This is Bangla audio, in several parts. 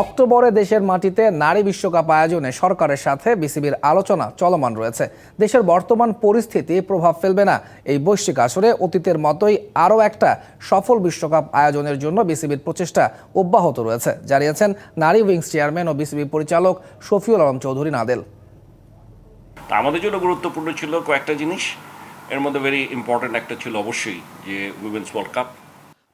অক্টোবরে দেশের মাটিতে নারী বিশ্বকাপ আয়োজনে সরকারের সাথে বিসিবির আলোচনা চলমান রয়েছে। দেশের বর্তমান পরিস্থিতি প্রভাব ফেলবে না। এই বৈশ্বিক আসরে অতীতের মতোই আরও একটা সফল বিশ্বকাপ আয়োজনের জন্য বিসিবির প্রচেষ্টা অব্যাহত রয়েছে, জানিয়েছেন নারী উইংস চেয়ারম্যান ও বিসিবি পরিচালক শফিউল আলম চৌধুরী নাদেল। আমাদের জন্য গুরুত্বপূর্ণ ছিল কয়েকটা জিনিস। এর মধ্যে ভেরি ইম্পর্ট্যান্ট একটা ছিল অবশ্যই যে উইমেন্স ওয়ার্ল্ড কাপ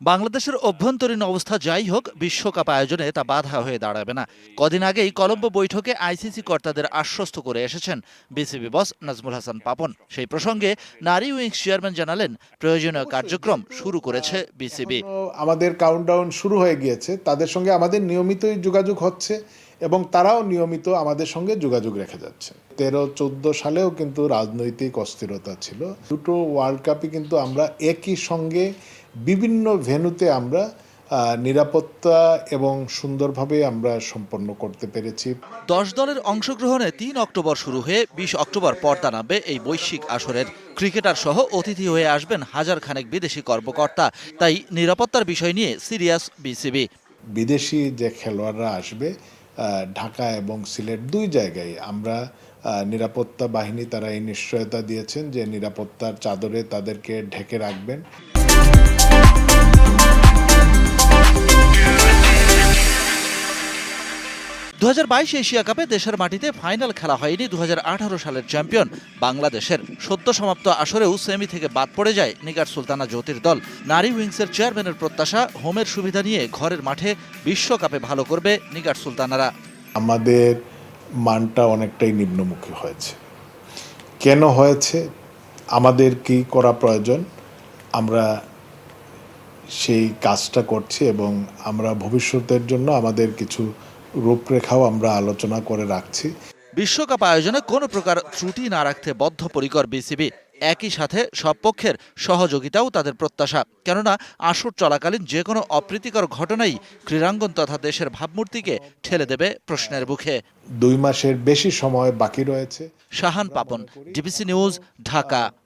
বাংলাদেশের অভ্যন্তরীণ অবস্থা যাই হোক, বিশ্বকাপ আয়োজনে তা বাধা হয়ে দাঁড়াবে না। কদিন আগেই কলম্বো বৈঠকে আইসিসি কর্তাদের আশ্বস্ত করে এসেছেন বিসিবি বস নাজমুল হাসান পাপন। সেই প্রসঙ্গে নারী উইংস চেয়ারম্যান জানালেন, প্রয়োজনীয় কার্যক্রম শুরু করেছে বিসিবি। আমাদের কাউন্টডাউন শুরু হয়ে গিয়েছে। তাদের সঙ্গে আমাদের নিয়মিতই যোগাযোগ হচ্ছে এবং তারাও নিয়মিত আমাদের সঙ্গে যোগাযোগ রেখে যাচ্ছে। তেরো, চোদ্দ সালেও কিন্তু রাজনৈতিক অস্থিরতা ছিল। দুটো ওয়ার্ল্ড কাপই কিন্তু আমরা একই সঙ্গে বিভিন্ন ভেন্যুতে আমরা নিরাপত্তা এবং সুন্দরভাবে আমরা সম্পন্ন করতে পেরেছি। দশ দলের অংশগ্রহণে তিন অক্টোবর শুরু হয়ে বিশ অক্টোবর পর্দা নামবে এই বৈশ্বিক আসরের। ক্রিকেটার সহ অতিথি হয়ে আসবেন হাজার খানেক বিদেশি কর্মকর্তা। তাই নিরাপত্তার বিষয় নিয়ে সিরিয়াস বিসিবি। বিদেশি যে খেলোয়াড়রা আসবে ঢাকা এবং সিলেট দুই জায়গায় আমরা নিরাপত্তা বাহিনী তারা এই নিশ্চয়তা দিয়েছেন যে নিরাপত্তার চাদরে তাদেরকে ঢেকে রাখবেন। দু এশিয়া কাপে দেশের মাটিতে ফাইনাল খেলা হয়নি দুহাজার আঠারো সালের চ্যাম্পিয়ন বাংলাদেশের। সদ্য সমাপ্ত আসরেও সেমি থেকে বাদ পড়ে যায় নিগার সুলতানা জ্যোতির দল। নারী উইংসের চেয়ারম্যানের প্রত্যাশা, হোমের সুবিধা নিয়ে ঘরের মাঠে বিশ্বকাপে ভালো করবে নিগার সুলতানারা। আমাদের মানটা অনেকটাই নিম্নমুখী হয়েছে। কেন হয়েছে? আমাদের কি করা প্রয়োজন? আমরা সেই কাজটা করছি এবং আমরা ভবিষ্যতের জন্য আমাদের কিছু রূপরেখাও আমরা আলোচনা করে রাখছি। বিশ্বকাপ আয়োজনে কোনো প্রকার ত্রুটি না রাখতে বদ্ধপরিকর বিসিবি একই সাথে সব পক্ষের সহযোগিতাও তাদের প্রত্যাশা। কেননা আসর চলাকালীন যে কোনো অপ্রীতিকর ঘটনাই ক্রীড়াঙ্গন তথা দেশের ভাবমূর্তিকে ঠেলে দেবে প্রশ্নের মুখে। দুই মাসের বেশি সময় বাকি রয়েছে। Shahan Papon DBC news Dhaka.